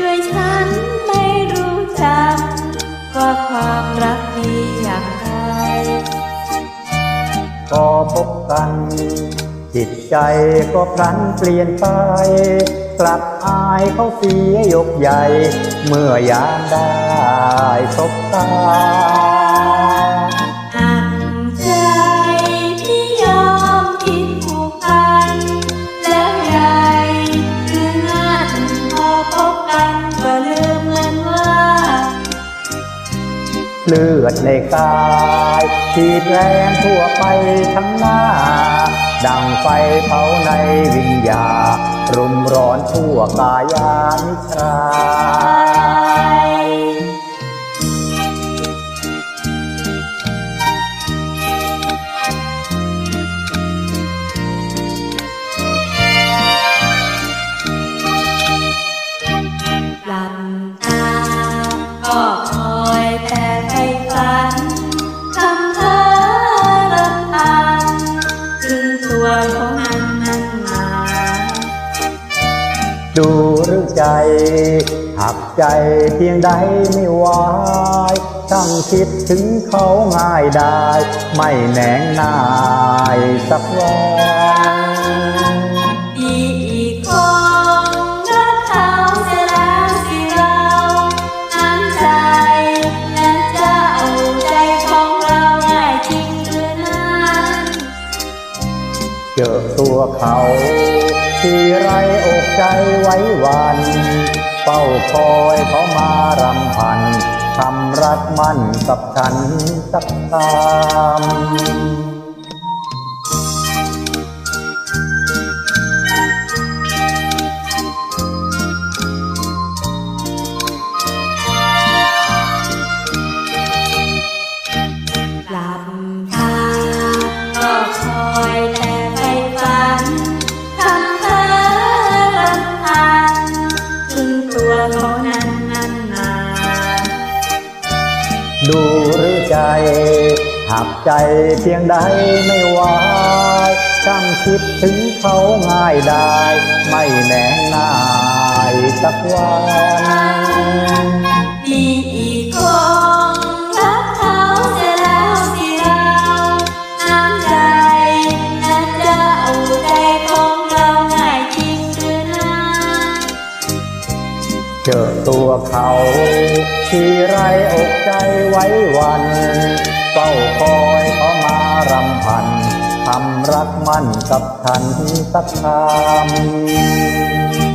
ด้วยฉันไม่รู้จัก ว่าความรักมีอย่างไรพอพบกัน จิตใจก็พลันเปลี่ยนไป กลับอายเขาเสียยกใหญ่ เมื่อยามได้สบตา เลือดในกายฉีดแรงทั่วไปทั้งหน้า ดังไฟเผาในวิญญารุมร้อนทั่วกายานิชราห ดูหรือใจ หักใจเพียงใดไม่ไหวช่างคิดถึงเขาง่ายได้ ไม่แหนงนายสักวันมีอีกคงรักเขาเสียแล้วสิเราน้ำใจและเจ้าใจของเราง่ายจริงหรือนั้นเจอตัวเขา ที่ไรอกใจไว้วัน เฝ้าคอยเขามารำพัน ทำรักมั่นกับฉันสักคำ ดูหรือใจ หักใจเพียงใดไม่ไหวช่างคิดถึงเขาง่ายได้ ไม่แน่นายสักวัน เจอตัวเขาที่ไรอกใจไว้วันเฝ้าคอยเขามารำพันทำรักมั่นกับฉันสักคำ